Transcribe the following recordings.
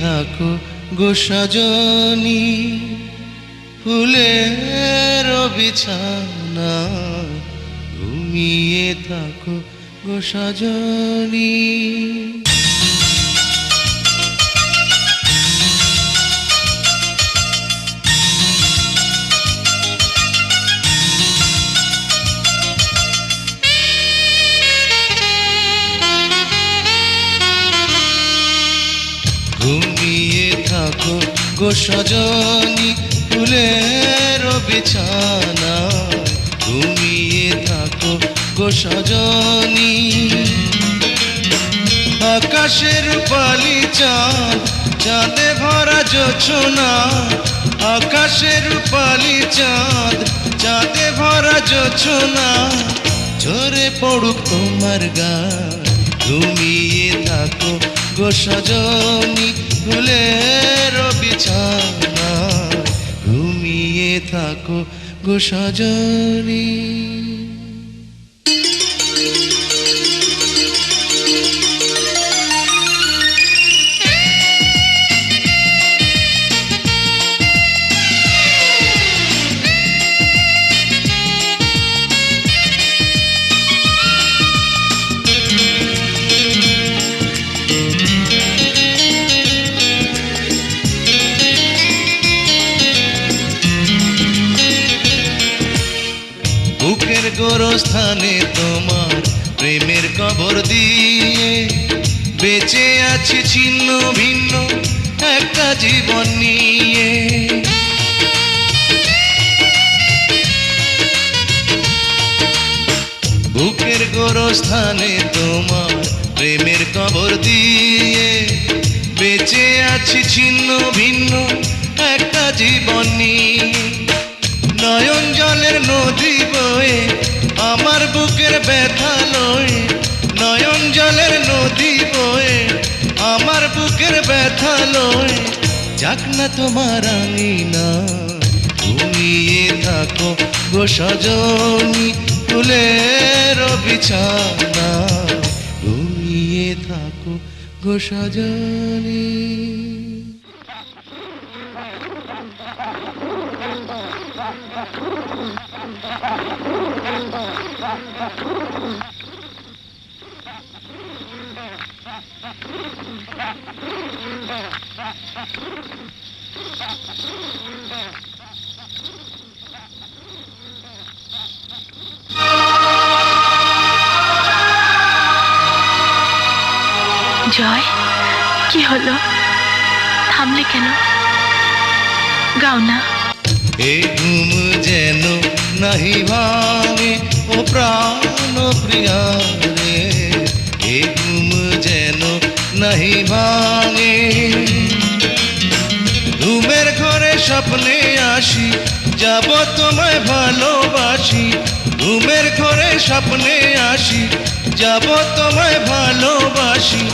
থাকো গোসাজনি সজনী। ফুলের বিছানা ঘুমিয়ে থাকো গো গো সজনী, ফুলের বিছানা ঘুমিয়ে থাকো গো সজনী। আকাশের পালি চাঁদ, চাঁদে ভরা জোছনা, আকাশের পালি চাঁদ, চাঁদে ভরা জোছনা, ঝরে পড়ুক তোমার গান ঘুমিয়ে থাকো গো সজনী ফুলের বিছানা ঘুমিয়ে থাকো গো সজনী। গোরস্থানে তোমার প্রেমের কবর দিয়ে বেঁচে আছি ছিন্ন ভিন্ন একটা জীবন নিয়ে। বুকের গোরস্থানে তোমার প্রেমের কবর দিয়ে বেঁচে আছি ছিন্ন ভিন্ন একটা জীবন নিয়ে। বুকের ব্যথা নয়, নয়ন জলের নদী বয়ে, আমার বুকের ব্যথা নয়। যাক না তোমার আঙিনা, ঘুমিয়ে থাকো গো সজনী ফুলের বিছানা। ঘুমিয়ে থাকো গো সজনী। জয় কি হলো? থামলে কেন? গাও না। এ ঘুম যেন নাহি ভাঙে। ও প্রাণ প্রিয়া এ ঘুম যেন নাহি ভাঙে। ঘুমের ঘরে স্বপ্নে আসি, যাব তোমায় ভালোবাসি। ঘুমের ঘরে স্বপ্নে আসি, যাব তোমায় ভালোবাসি।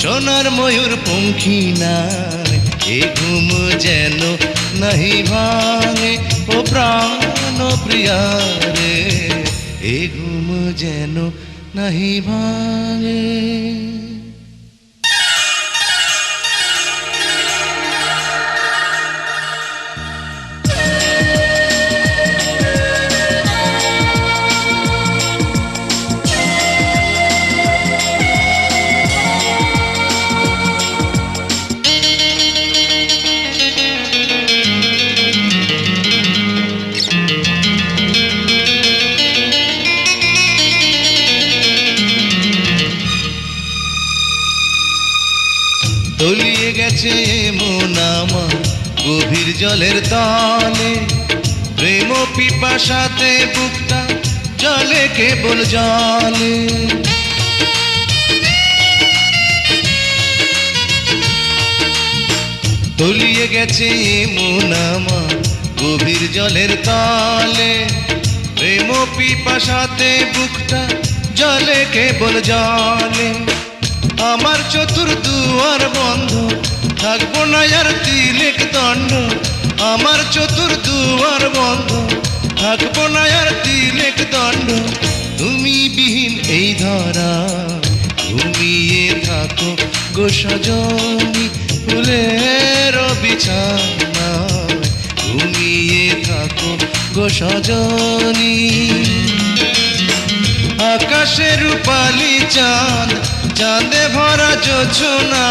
সোনার ময়ূর পঙ্খী নাই এ ঘুম যেন নাহি ভাঙে। ও প্রাণ প্রিয়া এ ঘুম যেন নাহি ভাঙে। গেছে মন গভীর জলের তলে। প্রেম পিপাসাতে বুকটা জলে কেবল জলে। তলিয়ে গেছে মন গভীর জলের তলে। প্রেম পিপাসাতে বুকটা জলে কেবল জলে। আমার চতুর দুয়ার বন্ধ থাকব না আর তিলেক দণ্ড। আমার চতুর দুয়ার বন্ধ, থাকব না আর তিলেক দণ্ড। তুমি বিহীন এই ধরা ঘুমিয়ে থাকো গো সজনী ফুলের বিছানায় ঘুমিয়ে থাকো গো সজনী। আকাশে রূপালি চাঁদ, চাঁদে ভরা যোছনা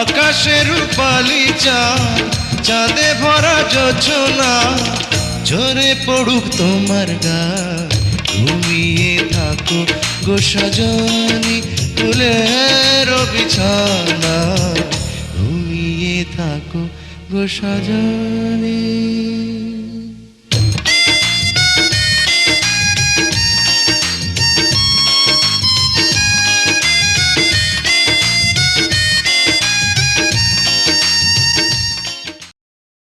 আকাশে রূপালি চাঁদ চাঁদে ভরা যোজনা, ঝরে পড়ুক তোমার গা। ঘুমিয়ে থাকো গো সজনি ফুলের বিছানা। ঘুমিয়ে থাকো গো সজনী।